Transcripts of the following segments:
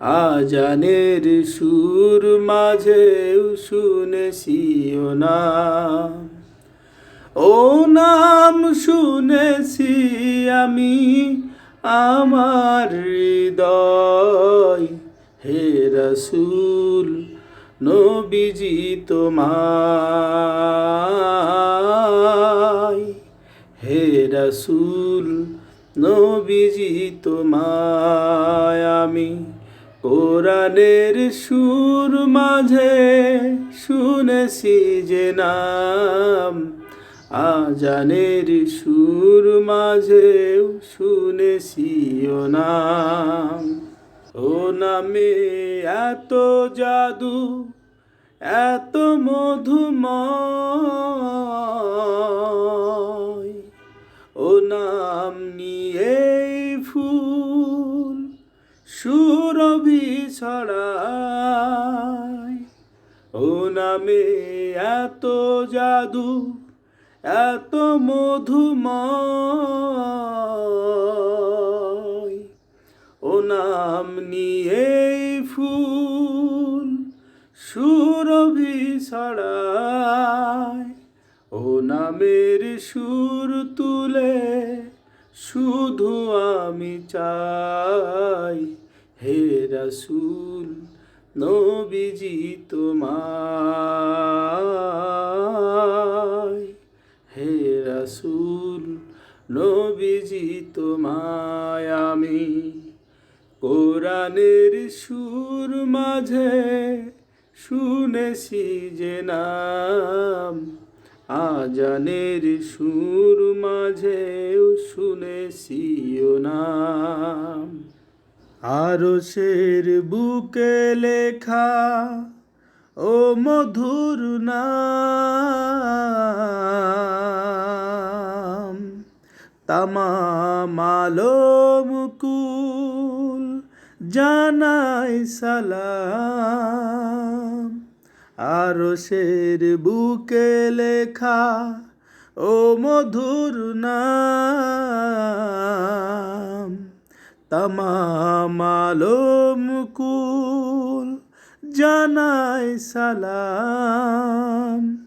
আজানের সুর মাঝেও শুনেছি ও নাম ও নাম শুনেছি আমি আমার হৃদয়। হে রসুল, নবীজি তোমায়। হে রসুল, নবীজি তোমায় আমি কোরআনের সুর মাঝে শুনেছি যে নাম, আজানের সুর মাঝেও শুনেছি ও নাম। ও নামে এত জাদু, এত মধুময়। ও নাম নিয়ে ফুল সুরভি ছড়ায় ও নামে এত জাদু, এত মধুময়। ও নাম নিয়ে ফুল সুরভি ছড়ায় ও নামের সুর তুলে শুধু আমি চাই হে রসুল, নবীজি তোমায়। হে রসুল, নবীজি তোমায় আমি কোরআনের সুর মাঝে শুনেছি যে নাম আজানের সুর মাঝেও শুনেছি নাম। আরও শের বুকে লেখা ও মধুর নাম। তামাম মুকুল জানাই সালাম। আরও শের বুকে লেখা, ও মধুর নাম, তামাম মুকুল জানাই সালাম।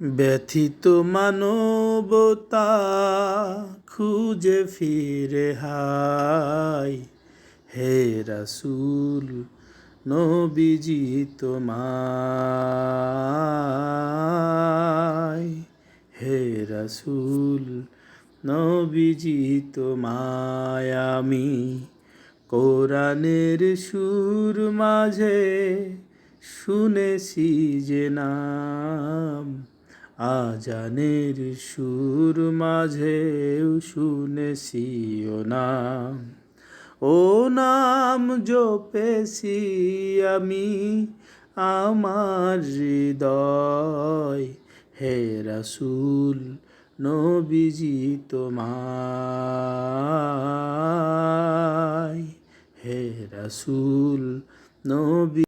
ব্যথিত মানবতা খুঁজে ফিরে হাই, হে রসুল নবীজি তোমায় হে রসুল নবীজি তোমায় কোরআনের সুর মাঝে শুনেছি যে নাম, আজানের সুর মাঝেও শুনেছি ও নাম। ও নাম জপেছি আমি আমার হৃদয়। হে রসুল নবীজি তোমায়। হে রসুল নবী